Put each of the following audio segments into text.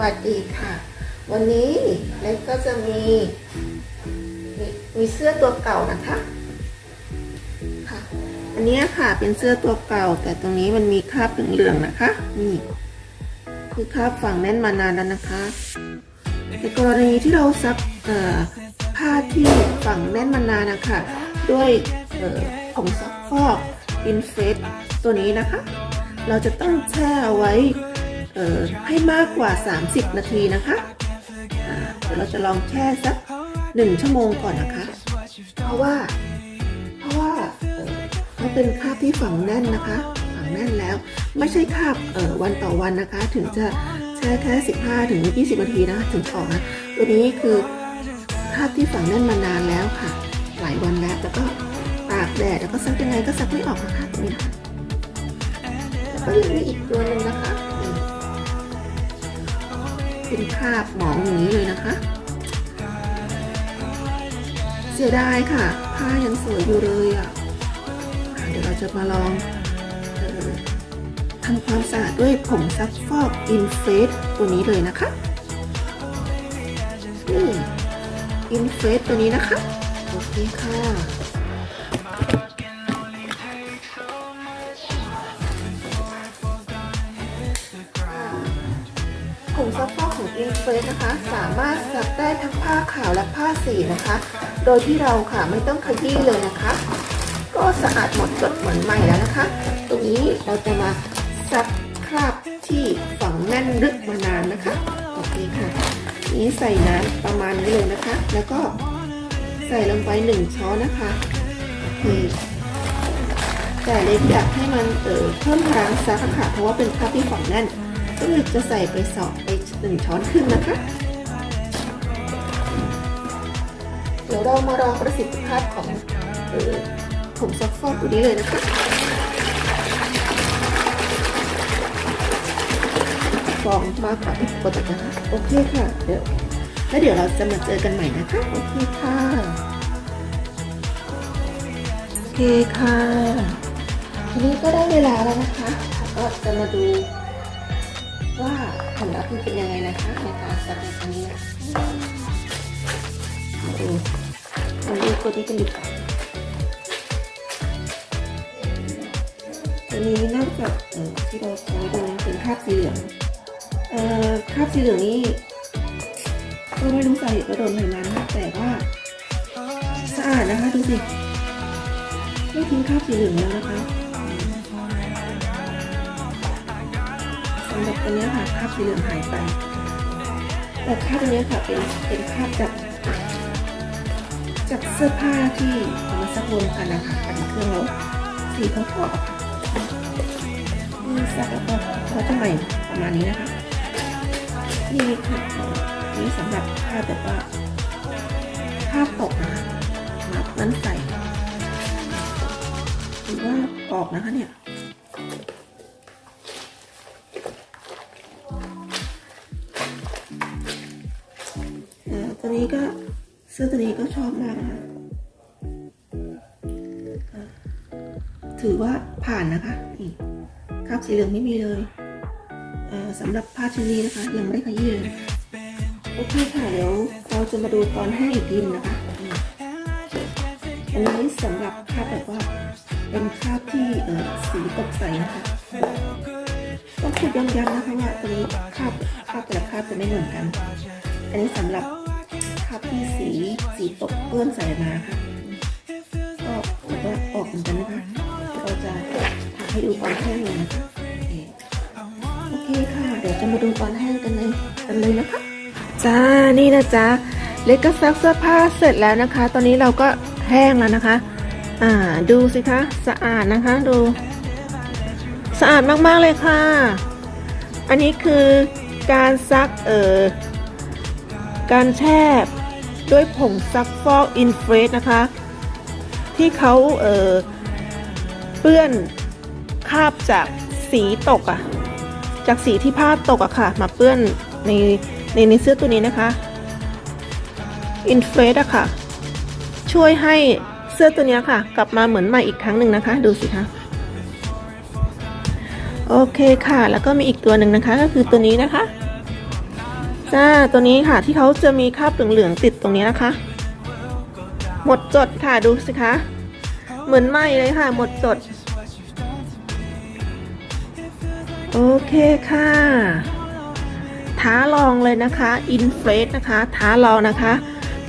วัสดีค่ะ วันนี้เล็กก็จะมีมีมีเสื้อตัวเก่านะคะค่ะอันนี้ค่ะเป็นเสื้อตัวเก่า แต่ตรงนี้มันมีคราบเหลืองๆนะคะนี่คือคราบฝังแน่นมานานแล้วนะคะในกรณีที่เราซักผ้าที่ฝังแน่นมานานนะคะด้วยเอ่อผงซักฟอกอินเฟสตัวนี้นะคะ เราจะต้องแช่เอาไว้ ให้มากกว่า 30 นาทีนะคะเดี๋ยวเราจะลองแช่สักหนึ่งชั่วโมงก่อนนะคะ เพราะว่า เพราะว่าเขาเป็นคราบที่ฝังแน่นนะคะ ฝังแน่นแล้ว ไม่ใช่คราบวันต่อวันนะคะ ถึงจะแช่แค่ 15 ถึง 20 นาทีนะ ถึงออกนะ ตัวนี้คือคราบที่ฝังแน่นมานานแล้วค่ะ หลายวันแล้ว แล้วก็ตากแดด แล้วก็ซักยังไงก็ซักไม่ออกนะคะตรงนี้นะคะแล้วก็ยังมีอีกตัวหนึ่งนะคะ เป็นคราบหมองอย่างนี้เลยนะคะ เสียดายค่ะ ผ้ายังสวยอยู่เลยอะ เดี๋ยวเราจะมาลองทำความสะอาดด้วยผงซักฟอกอินเฟสตัวนี้เลยนะคะอินเฟสตัวนี้นะคะ โอเคค่ะ งซักฟอกของ i n f r e s นะคะ สามารถซักได้ทั้งผ้าขาวและผ้าสีนะคะ โดยที่เราค่ะไม่ต้องขยี้เลยนะคะ ก็สะอาดหมดจดเหมือนใหม่แล้วนะคะ ตรงนี้เราจะมาซักคราบที่ฝังแน่นลึกมานานนะคะโอเคค่ะ นี้ใส่น้ำประมาณนี้เลยนะคะ แล้วก็ใส่ลงไปหนึ่งช้อนนะคะโอเคแต่เล็กอยากให้มันเออเพิ่มพลังซักค่ะเพราะว่าเป็นคราบที่ฝังแน่นก็เลยจะใส่ไปสอง หนึ่งช้อนครึ่งนะคะ เดี๋ยวเรามาลองประสิทธิภาพของผงซักฟอกตัวนี้เลยนะคะฟองมากกว่าที่ปกตินะคะโอเคค่ะ เดี๋ยวแล้วเดี๋ยวเราจะมาเจอกันใหม่นะคะ โอเคค่ะ โอเคค่ะ ทีนี้ก็ได้เวลาแล้วนะคะ ก็จะมาดูว่า ผลลัพธ์มันเป็นยังไงนะคะในการสับในครั้งนี้นะมาดูมาดูตัวนี้กันดีกว่าตัวนี้นอกจากที่เราใช้ดูเป็นคราบสีเหลืองเอ่อคราบสีเหลืองนี้ก็ไม่รู้สาเหตุว่าโดนอะไรมานะแต่ว่าสะอาดนะคะดูสิไม่ทิ้งคราบสีเหลืองแล้วนะคะำหรับตัวนี้ค่ะคราบสีเหลืองหายไปแต่คราบตัวนี้ค่ะเป็นเป็นคราบจากจากเสื้อผ้าที่เอามาซักรวมกันนะคะอันนี้เครื่องแล้วสีเขาขอบนี่ซักแล้วก็เขาจะใหม่ประมาณนี้นะคะนี่ค่ะนี่สำหรับคราบแบบว่าคราบตกนะคะนับนั้นใส่หรือว่าออกนะคะเนี่ย ตัวนี้ก็เสื้อตัวนี้ก็ชอบมากนะคะเอ่อถือว่าผ่านนะคะนี่คราบสีเหลืองไม่มีเลยเอ่อสำหรับผ้าชิ้นนี้นะคะ ยังไม่ได้ขยี้เลยโอเคค่ะเดี๋ยวเราจะมาดูตอนแห้อีกทีนนะคะอันนี้สำหรับคราบแบบว่าเป็นคราบที่เอ่อสีตกใสนะคะต้องพูดย้ำๆนะคะว่าตัวนี้คราบคราบแต่ละคราบจะไม่เหมือนกัน อันนี้สำหรับ คราบที่สีสีตกเปื้อนใส่มาค่ะก็ถือว่าออกเหมือนกันนะคะเราจะทำให้ดูตอนแห้งเลยนะคะโอเคโอเคค่ะ เดี๋ยวจะมาดูตอนแห้งกันเลยกันเลยนะคะจ้านี่นะจ๊ะเล็กก็ซักเสื้อผ้าเสร็จแล้วนะคะ ตอนนี้เราก็แห้งแล้วนะคะ อ่าดูสิคะสะอาดนะคะดูสะอาดมากๆเลยค่ะ อันนี้คือการซักเอ่อการแช่ ด้วยผงซักฟอกอินเฟรสนะคะ ที่เขาเอ่อเปื้อนคราบจากสีตกอะ่ะ จากสีที่ผ้าตกอะค่ะ มาเปื้อนในในในเสื้อตัวนี้นะคะอินเฟรสอะค่ะ ช่วยให้เสื้อตัวเนี้ยค่ะ กลับมาเหมือนใหม่อีกครั้งหนึ่งนะคะ ดูสิคะโอเคค่ะ แล้วก็มีอีกตัวหนึ่งนะคะ ก็คือตัวนี้นะคะ จ้าตัวนี้ค่ะที่เขาจะมีคราบเหลืองๆติดตรงนี้นะคะ หมดจดค่ะดูสิคะ เหมือนไหมเลยค่ะ หมดจด โอเคค่ะ ท้าลองเลยนะคะอินเฟรสนะคะ ท้าลองนะคะ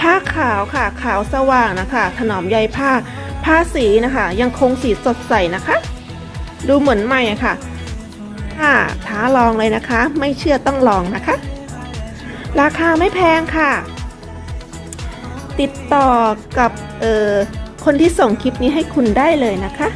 ผ้าขาวค่ะ ขาวสว่างนะคะ ถนอมใยผ้า ผ้าสีนะคะ ยังคงสีสดใสนะคะ ดูเหมือนใหม่อะค่ะค่ะท้าลองเลยนะคะ ไม่เชื่อต้องลองนะคะ ราคาไม่แพงค่ะ ติดต่อกับเออคนที่ส่งคลิปนี้ให้คุณได้เลยนะคะ